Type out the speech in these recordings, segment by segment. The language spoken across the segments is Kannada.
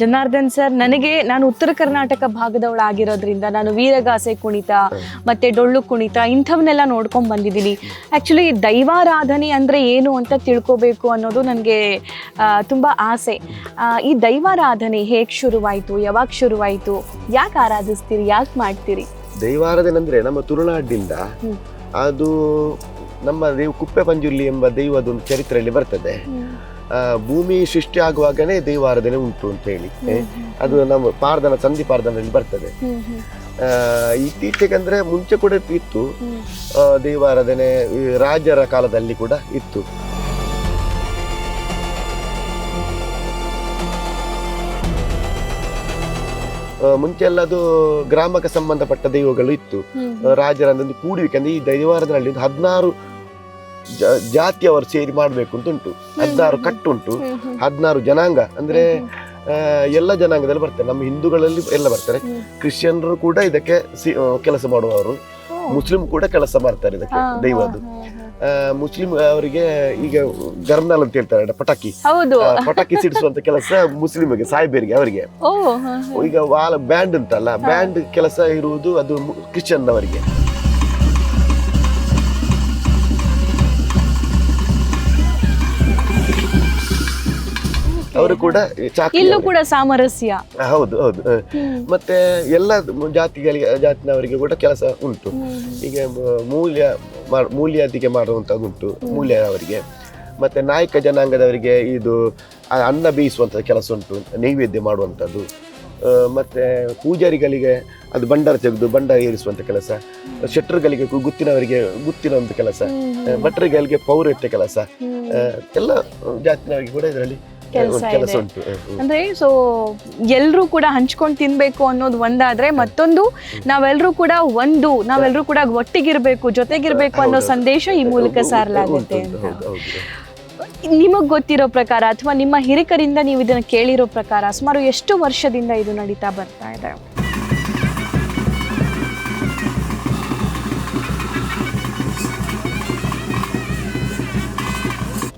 ಜನಾರ್ದನ್ ಸರ್ ನನಗೆ ನಾನು ಉತ್ತರ ಕರ್ನಾಟಕ ಭಾಗದವಳಾಗಿರೋದ್ರಿಂದ ನಾನು ವೀರಗಾಸೆ ಕುಣಿತ ಮತ್ತೆ ಡೊಳ್ಳು ಕುಣಿತ ಇಂಥವನ್ನೆಲ್ಲ ನೋಡ್ಕೊಂಡ್ ಬಂದಿದ್ದೀನಿ. ಆ್ಯಕ್ಚುಲಿ ದೈವಾರಾಧನೆ ಅಂದರೆ ಏನು ಅಂತ ತಿಳ್ಕೊಬೇಕು ಅನ್ನೋದು ನನಗೆ ತುಂಬ ಆಸೆ. ಈ ದೈವಾರಾಧನೆ ಹೇಗೆ ಶುರುವಾಯಿತು ಯಾವಾಗ ಶುರುವಾಯಿತು ಯಾಕೆ ಆರಾಧಿಸ್ತೀರಿ ಯಾಕೆ ಮಾಡ್ತೀರಿ? ದೈವಾರಾಧನೆ ಅಂದ್ರೆ ನಮ್ಮ ತುಳುನಾಡಿನಿಂದ ಅದು ನಮ್ಮ ದೇವ್ ಕುಪ್ಪೆ ಪಂಜುಲಿ ಎಂಬ ದೈವದ ಒಂದು ಚರಿತ್ರೆಯಲ್ಲಿ ಬರ್ತದೆ. ಭೂಮಿ ಸೃಷ್ಟಿ ಆಗುವಾಗಲೇ ದೈವಾರಾಧನೆ ಉಂಟು ಅಂತ ಹೇಳಿ. ಅದು ನಮ್ಮ ಪಾರ್ದನ ಸಂಧಿ ಪಾರ್ದನಲ್ಲಿ ಬರ್ತದೆ. ಆ, ಇತ್ತೀಚೆಗೆ ಅಂದ್ರೆ ಮುಂಚೆ ಕೂಡ ಇತ್ತು. ದೈವಾರಾಧನೆ ರಾಜರ ಕಾಲದಲ್ಲಿ ಕೂಡ ಇತ್ತು. ಮುಂಚೆ ಎಲ್ಲ ಅದು ಗ್ರಾಮಕ್ಕೆ ಸಂಬಂಧಪಟ್ಟ ದೈವಗಳು ಇತ್ತು. ರಾಜರ ಒಂದು ಕೂಡುವಿಕೆ ಅಂದ್ರೆ ಈ ದೈವಾರದಲ್ಲಿ ಒಂದು ಹದಿನಾರು ಜ- ಜಾತಿಯವರು ಸೇರಿ ಮಾಡಬೇಕು ಅಂತ ಉಂಟು. ಹದಿನಾರು ಕಟ್ಟುಂಟು ಹದಿನಾರು ಜನಾಂಗ. ಅಂದ್ರೆ ಎಲ್ಲ ಜನಾಂಗದಲ್ಲಿ ಬರ್ತಾರೆ ನಮ್ಮ ಹಿಂದೂಗಳಲ್ಲಿ ಎಲ್ಲ ಬರ್ತಾರೆ. ಕ್ರಿಶ್ಚಿಯನ್ರು ಕೂಡ ಇದಕ್ಕೆ ಕೆಲಸ ಮಾಡುವವರು. ಮುಸ್ಲಿಂ ಕೂಡ ಕೆಲಸ ಮಾಡ್ತಾರೆ ಇದಕ್ಕೆ ದೈವದ್ದು. ಮುಸ್ಲಿಂ ಅವರಿಗೆ ಈಗ ಗರ್ನಾಲ್ ಅಂತ ಹೇಳ್ತಾರೆ ಪಟಾಕಿ. ಪಟಾಕಿ ಸಿಡಿಸುವಂತ ಕೆಲಸ ಮುಸ್ಲಿಮ್ಗೆ ಸಾಯಿಬೇರಿಗೆ ಅವರಿಗೆ. ಈಗ ವಾಲ್ ಬ್ಯಾಂಡ್ ಅಂತಲ್ಲ ಬ್ಯಾಂಡ್ ಕೆಲಸ ಇರುವುದು ಅದು ಕ್ರಿಶ್ಚಿಯನ್ ಅವರಿಗೆ ಅವರು ಕೂಡ ಇಲ್ಲೂ ಕೂಡ ಸಾಮರಸ್ಯ. ಹೌದು ಹೌದು. ಮತ್ತೆ ಎಲ್ಲ ಜಾತಿಗಳಿಗೆ ಜಾತಿನವರಿಗೆ ಕೂಡ ಕೆಲಸ ಉಂಟು. ಈಗ ಮೂಲ್ಯ ಮೂಲ್ಯಾದಿಗೆ ಮಾಡುವಂತದ್ದುಂಟು ಮೂಲ್ಯ ಅವರಿಗೆ. ಮತ್ತೆ ನಾಯಕ ಜನಾಂಗದವರಿಗೆ ಇದು ಅನ್ನ ಬೇಯಿಸುವಂಥ ಕೆಲಸ ಉಂಟು ನೈವೇದ್ಯ ಮಾಡುವಂಥದ್ದು. ಮತ್ತೆ ಪೂಜಾರಿಗಳಿಗೆ ಅದು ಭಂಡಾರ ತೆಗೆದು ಭಂಡಾರ ಏರಿಸುವಂಥ ಕೆಲಸ. ಶೆಟ್ರುಗಳಿಗೆ ಗುತ್ತಿನವರಿಗೆ ಗುತ್ತಿನ ಒಂದು ಕೆಲಸ ಭಟ್ರುಗಳಿಗೆ ಪೌರತ್ಯ ಕೆಲಸ. ಎಲ್ಲ ಜಾತಿನವರಿಗೆ ಕೂಡ ಇದರಲ್ಲಿ ಕೆಲ್ಸ ಕೆಲಸ ಇದೆ. ಉಂಟು ಹ, ಹ. ಅಂದ್ರೆ ಸೊ ಎಲ್ಲರೂ ಕೂಡ ಹಂಚ್ಕೊಂಡು ತಿನ್ಬೇಕು ಅನ್ನೋದು ಒಂದಾದ್ರೆ ಮತ್ತೊಂದು ನಾವೆಲ್ಲರೂ ಕೂಡ ಒಂದು ನಾವೆಲ್ಲರೂ ಕೂಡ ಒಟ್ಟಿಗಿರ್ಬೇಕು ಜೊತೆಗಿರ್ಬೇಕು ಅನ್ನೋ ಸಂದೇಶ ಈ ಮೂಲಕ ಸಾರಲಾಗುತ್ತೆ ಉಂಟು, ಅಂತ ಹೌದು, ಹೌದು. ನಿಮಗ್ ಗೊತ್ತಿರೋ ಪ್ರಕಾರ ಅಥವಾ ನಿಮ್ಮ ಹಿರಿಕರಿಂದ ನೀವು ಇದನ್ನ ಕೇಳಿರೋ ಪ್ರಕಾರ ಸುಮಾರು ಎಷ್ಟು ವರ್ಷದಿಂದ ಇದು ನಡೀತಾ ಬರ್ತಾ ಇದೆ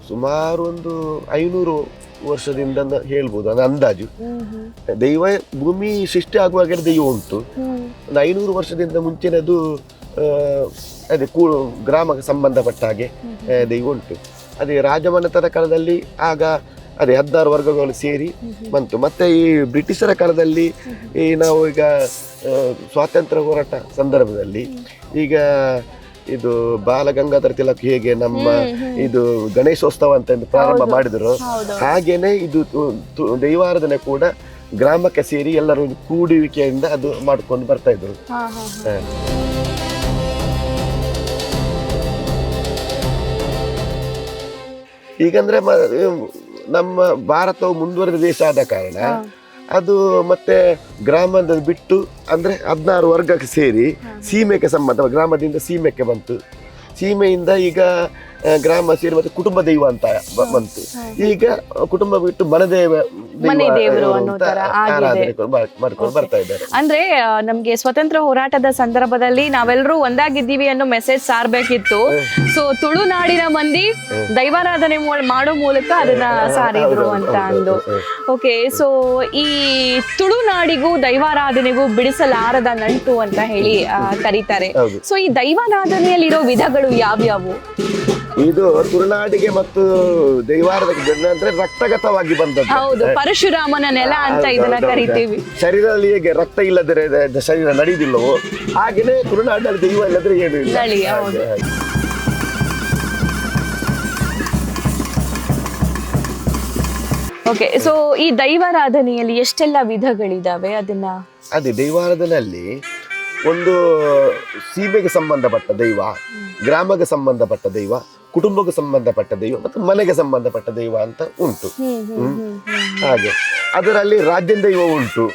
ಸುಮಾರು ಒಂದು ಐನೂರು ವರ್ಷದಿಂದ ಹೇಳ್ಬೋದು ಅಂದ್ರೆ ಅಂದಾಜು. ದೈವ ಭೂಮಿ ಸೃಷ್ಟಿ ಆಗುವಾಗ ದೈವ ಉಂಟು. ಒಂದು ಐನೂರು ವರ್ಷದಿಂದ ಮುಂಚಿನದು ಅದೇ ಕೂ ಗ್ರಾಮಕ್ಕೆ ಸಂಬಂಧಪಟ್ಟ ಹಾಗೆ ದೈವ ಉಂಟು. ಅದೇ ರಾಜಮನೆತನ ಕಾಲದಲ್ಲಿ ಆಗ ಅದೇ ಹದಿನಾರು ವರ್ಗಗಳು ಸೇರಿ ಬಂತು. ಮತ್ತೆ ಈ ಬ್ರಿಟಿಷರ ಕಾಲದಲ್ಲಿ ಈ ನಾವು ಈಗ ಸ್ವಾತಂತ್ರ್ಯ ಹೋರಾಟ ಸಂದರ್ಭದಲ್ಲಿ ಈಗ ಇದು ಬಾಲಗಂಗಾಧರ ತಿಲಕ್ ಹೇಗೆ ನಮ್ಮ ಇದು ಗಣೇಶೋತ್ಸವ ಅಂತ ಒಂದು ಪ್ರಾರಂಭ ಮಾಡಿದರು. ಹಾಗೇನೆ ಇದು ದೈವಾರಾಧನೆ ಕೂಡ ಗ್ರಾಮಕ್ಕೆ ಸೇರಿ ಎಲ್ಲರೂ ಕೂಡುವಿಕೆಯಿಂದ ಅದು ಮಾಡ್ಕೊಂಡು ಬರ್ತಾ ಇದ್ರು. ಈಗಂದ್ರೆ ನಮ್ಮ ಭಾರತವು ಮುಂದುವರೆದ ದೇಶ ಆದ ಕಾರಣ. ಅದು ಮತ್ತೆ ಗ್ರಾಮದ ಬಿಟ್ಟು ಅಂದ್ರೆ ಹದಿನಾರು ವರ್ಗಕ್ಕೆ ಸೇರಿ ಸೀಮೆಗೆ ಸಂಬಂಧ ಗ್ರಾಮದಿಂದ ಸೀಮೆಗೆ ಬಂತು. ಸೀಮೆಯಿಂದ ಈಗ ಗ್ರಾಮ ಸೇರಿ ಮತ್ತೆ ಕುಟುಂಬ ದೈವ ಅಂತ ಬಂತು. ಈಗ ಕುಟುಂಬ ಬಿಟ್ಟು ಮನದೇವ ಬರ್ತಾ ಇದ್ದಾರೆ. ಅಂದ್ರೆ ನಮ್ಗೆ ಸ್ವತಂತ್ರ ಹೋರಾಟದ ಸಂದರ್ಭದಲ್ಲಿ ನಾವೆಲ್ಲರೂ ಒಂದಾಗಿದ್ದೀವಿ ಅನ್ನೋ ಮೆಸೇಜ್ ಸಾರ್ಬೇಕಿತ್ತು. ಸೊ ತುಳುನಾಡಿನ ಮಂದಿ ದೈವಾರಾಧನೆ ಮಾಡೋ ಮೂಲಕ ಅದನ್ನ ಸಾರಿದ್ರು ಅಂತ ಅಂದು. ಓಕೆ ಸೊ ಈ ತುಳುನಾಡಿಗೂ ದೈವಾರಾಧನೆಗೂ ಬಿಡಿಸಲಾರದ ನಂಟು ಅಂತ ಹೇಳಿ ಕರೀತಾರೆ. ಸೊ ಈ ದೈವಾರಾಧನೆಯಲ್ಲಿರೋ ವಿಧಗಳು ಯಾವ್ಯಾವು? ಇದು ತುಳುನಾಡಿಗೆ ಮತ್ತು ದೈವಾರದ ಅಂದ್ರೆ ರಕ್ತಗತವಾಗಿ ಬಂದದ್ದು. ಹೌದು ಪರಶುರಾಮನ ನೆಲ ಅಂತ ಇದನ್ನ. ಕರಿತೀವಿ. ಶರೀರದಲ್ಲಿ ಹೇಗೆ ರಕ್ತ ಇಲ್ಲದ್ರೆ ಶರೀರ ನಡೆಯುವುದಿಲ್ಲವೋ ಹಾಗೇನೆ ತುಳುನಾಡಿನಲ್ಲಿ ದೈವ ಇಲ್ಲದ್ರೆ ಏನು ಇಲ್ಲ. ಓಕೆ ಸೊ ಈ ದೈವಾರಾಧನೆಯಲ್ಲಿ ಎಷ್ಟೆಲ್ಲ ವಿಧಗಳಿದಾವೆ ಅದನ್ನ? ಅದೇ ದೈವಾರಾಧನೆಯಲ್ಲಿ ಒಂದು ಸೀಮೆಗೆ ಸಂಬಂಧಪಟ್ಟ ದೈವ ಗ್ರಾಮಕ್ಕೆ ಸಂಬಂಧಪಟ್ಟ ದೈವ ಕುಟುಂಬಕ್ಕೆ ಸಂಬಂಧಪಟ್ಟ ದೈವ ಮತ್ತು ಮನೆಗೆ ಸಂಬಂಧಪಟ್ಟ ದೈವ ಅಂತ ಉಂಟು. ಹಾಗೆ. ಅದರಲ್ಲಿ ರಾಜ್ಯ ದೈವ ಉಂಟು.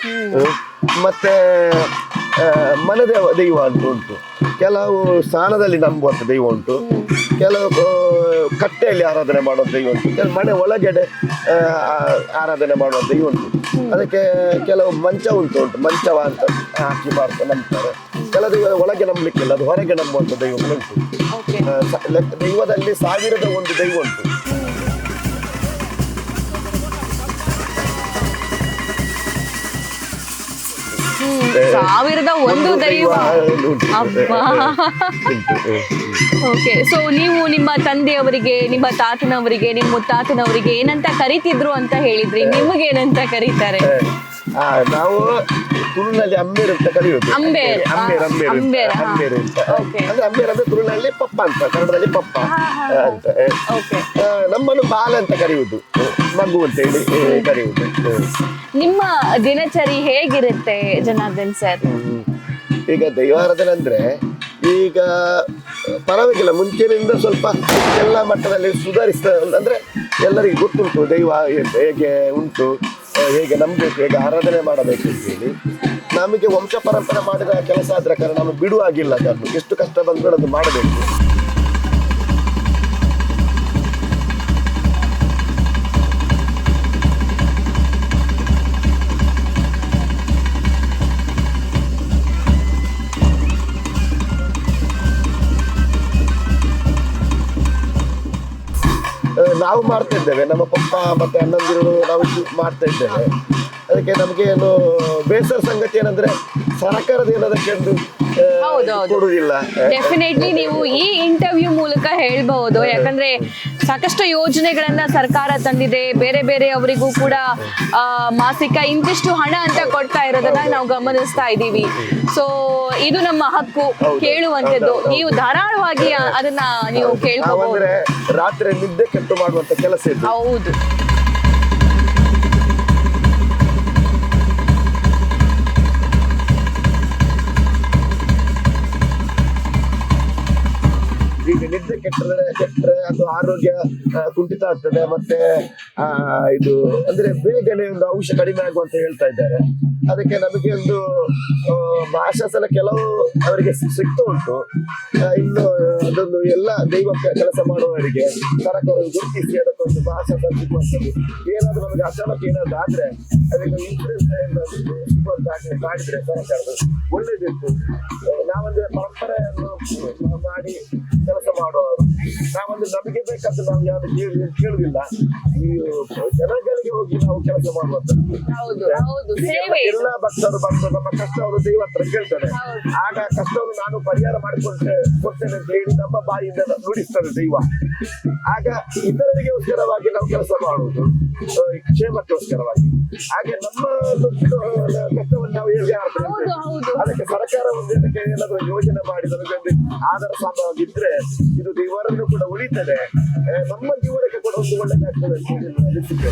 ಮತ್ತೆ ಆ, ಮನದೇವ ದೈವ ಅಂತ ಉಂಟು. ಕೆಲವು ಸ್ಥಾನದಲ್ಲಿ ನಂಬುವಂತ ದೈವ ಉಂಟು. ಕೆಲವು ಕಟ್ಟೆಯಲ್ಲಿ ಆರಾಧನೆ ಮಾಡುವಂಥ ದೈವ ಉಂಟು ಕೆಲವು ಮನೆ ಒಳಗಡೆ ಆರಾಧನೆ ಮಾಡುವ ದೈವ ಉಂಟು ಅದಕ್ಕೆ ಕೆಲವು ಮಂಚ ಉಂಟು ಉಂಟು. ಮಂಚವ ಅಂತ ಹಾಕಿ ಮಾಡ್ತಾ ನಂಬ್ತಾರೆ. ಕೆಲವು ಒಳಗೆ ನಂಬಲಿಕ್ಕಿಲ್ಲ ಅದು ಹೊರಗೆ ನಂಬುವಂಥ ದೈವಗಳು ಉಂಟು. ದೈವದಲ್ಲಿ ಸಾವಿರದ ಒಂದು ದೈವ ಉಂಟು. ಸಾವಿರದ ಒಂದು ದೈವ. ಅಬ್ಬಾ. ಓಕೆ ಸೊ ನೀವು ನಿಮ್ಮ ತಂದೆಯವರಿಗೆ ನಿಮ್ಮ ತಾತನವರಿಗೆ ನಿಮ್ಮ ಮುತ್ತಾತನವರಿಗೆ ಏನಂತ ಕರಿತಿದ್ರು ಅಂತ ಹೇಳಿದ್ರಿ? ನಿಮಗೆ ಏನಂತ ಕರೀತಾರೆ ನಾವು ತುಳುನಲ್ಲಿ ಅಂಬೇರ್ ಅಂತ ಕರೆಯುವುದು ಅಂಬೇರ್. ಅಂಬೇರ್ ಅಂಬೇರ್ ಅಂತ. ಅಂಬೇರ್, ಅಂತ. ಅಂದ್ರೆ ಅಂಬೇರ್ ಅಂದ್ರೆ ತುಳುನಲ್ಲಿ ಪಪ್ಪ ಅಂತ ಕನ್ನಡದಲ್ಲಿ ಪಪ್ಪ ಅಂತ. ನಮ್ಮನ್ನು ಬಾಲ ಅಂತ ಕರೆಯುವುದು ಮಗು ಅಂತ ಹೇಳಿ ಕರೆಯುವುದು ನಿಮ್ಮ ದಿನಚರಿ ಹೇಗಿರುತ್ತೆ ಜನಾರ್ದನ್ ಸರ್? ಈಗ ದೈವಾರಾಧನೆ ಅಂದ್ರೆ ಈಗ ಪರವಾಗಿಲ್ಲ ಮುಂಚಿನಿಂದ ಸ್ವಲ್ಪ ಎಲ್ಲ ಮಟ್ಟದಲ್ಲಿ ಸುಧಾರಿಸ್ತಾ ಅಂದ್ರೆ ಎಲ್ಲರಿಗೂ ಗೊತ್ತುಂಟು ದೈವ ಹೇಗೆ ಉಂಟು. ಹೇಗೆ ನಂಬಬೇಕು ಹೇಗೆ ಆರಾಧನೆ ಮಾಡಬೇಕು ಅಂತ ಹೇಳಿ ನಮಗೆ ವಂಶ ಪರಂಪರೆ ಮಾಡಿದ ಕೆಲಸ ಆದ್ರೆ ಕಾರಣ ನಾವು ಬಿಡುವಾಗಿಲ್ಲ ಅದನ್ನು. ಎಷ್ಟು ಕಷ್ಟ ಬಂದರೂ ಅದು ಮಾಡಬೇಕು. ನಾವು ಮಾಡ್ತಾ ಇದ್ದೇವೆ. ನಮ್ಮ ಪಪ್ಪ ಮತ್ತೆ ಅಣ್ಣಂದಿರು ನಾವು ಮಾಡ್ತಾ ಇದ್ದೇವೆ. ಅದಕ್ಕೆ ನಮಗೆ ಏನು ಬೇಸರ ಸಂಗತಿ ಏನಂದ್ರೆ ಸರ್ಕಾರದ. ಕೊಡುವುದಿಲ್ಲ ಡೆಫಿನೆಟ್ಲಿ ನೀವು ಈ ಇಂಟರ್ವ್ಯೂ ಮೂಲಕ ಹೇಳ್ಬಹುದು. ಯಾಕಂದ್ರೆ ಸಾಕಷ್ಟು ಯೋಜನೆಗಳನ್ನ ಸರ್ಕಾರ ತಂದಿದೆ. ಬೇರೆ ಬೇರೆ ಅವರಿಗೂ ಕೂಡ ಆ, ಮಾಸಿಕ ಇಂತಿಷ್ಟು ಹಣ ಅಂತ ಕೊಡ್ತಾ ಇರೋದನ್ನ ನಾವು ಗಮನಿಸ್ತಾ ಇದ್ದೀವಿ. ಸೊ ಇದು ನಮ್ಮ ಹಕ್ಕು. ಕೇಳುವಂತದ್ದು ನೀವು ಧಾರಾಳವಾಗಿ ಅದನ್ನ ನೀವು ಕೇಳ್ಕೋಬಹುದು. ರಾತ್ರಿ ನಿದ್ದೆ ಕೆಟ್ಟು ಮಾಡುವಂತ ಕೆಲಸ ಹೌದು. ಈಗ ನಿದ್ರೆ ಕೆಟ್ಟರೆ ಕೆಟ್ಟರೆ ಅದು ಆರೋಗ್ಯ ಕುಂಠಿತ ಆಗ್ತದೆ ಮತ್ತೆ ಇದು ಅಂದ್ರೆ ಬೇಗನೆ ಒಂದು ಅಂಶ ಕಡಿಮೆ ಆಗುವಂತ ಹೇಳ್ತಾ ಇದ್ದಾರೆ. ಅದಕ್ಕೆ ನಮಗೆ ಒಂದು ಭಾಷಾ ಸಲ ಕೆಲವು ಅವರಿಗೆ ಸಿಗ್ತಾ ಉಂಟು. ಇನ್ನು ಅದೊಂದು ಎಲ್ಲ ದೈವ ಕೆಲಸ ಮಾಡುವವರಿಗೆ ಸರ್ಕಾರ ಗುರುತಿಸಿ ಅದಕ್ಕೊಂದು ಭಾಷಾ ಸಿಗುವಂಥದ್ದು ಏನಾದ್ರೂ ನಮಗೆ ಅಚಾನಕ್ ಏನಾದ್ರು ಆದ್ರೆ ಅದಕ್ಕೆ ಇನ್ಸೂರೆನ್ಸ್ ಮಾಡಿದ್ರೆ ಸರ್ಕಾರದ ಒಳ್ಳೇದಿತ್ತು. ಆ, ನಾವಂದ್ರೆ ಪರಂಪರೆಯನ್ನು ಮಾಡಿ ಕೆಲಸ ಮಾಡುವವರು ನಾವೊಂದು ನಮಗೆ ಬೇಕಂತ ನಾವು ಯಾರು ಕೇಳಿ ಕೇಳುದಿಲ್ಲ ಈ ಜನಗಳಿಗೆ ಹೋಗಿ ನಾವು ಕೆಲಸ ಮಾಡುವಂತದ್ದು ಹೌದು ಎಲ್ಲ ಭಕ್ತರು ಬಂದು ನಮ್ಮ ಕಷ್ಟವನ್ನು ದೈವ ಹತ್ರ ಕೇಳ್ತಾರೆ. ಆಗ ಕಷ್ಟವನ್ನು ನಾನು ಪರಿಹಾರ ಮಾಡಿಕೊಡ್ತೇನೆ ಕೊಡ್ತೇನೆ ಅಂತ ಹೇಳಿ ನಮ್ಮ ಬಾಯಿಂದ ನುಡಿಸ್ತಾರೆ ದೈವ. ಆಗ ಇತರರಿಗೋಸ್ಕರವಾಗಿ ನಾವು ಕೆಲಸ ಮಾಡುವುದು ಕ್ಷೇಮಕ್ಕೆ ಕ್ಷೇಮಕ್ಕೋಸ್ಕರವಾಗಿ. ಹಾಗೆ ನಮ್ಮ ಕಷ್ಟವನ್ನು ನಾವು ಹೇಗೆ ಅದಕ್ಕೆ ಸರ್ಕಾರ ಒಂದು ಏನಾದರೂ ಯೋಜನೆ ಮಾಡಿ ನಮಗೆ ಒಂದು ಆಧಾರ ಸಾಧವಾಗಿದ್ರೆ ಇದು ದೇವರನ್ನು ಕೂಡ ಉಳಿತದೆ. ನಮ್ಮ ಜೀವನಕ್ಕೆ ಕೂಡ ಒಂದು ಒಳ್ಳೆದಾಗ್ತದೆ ಅನಿಸಿದೆ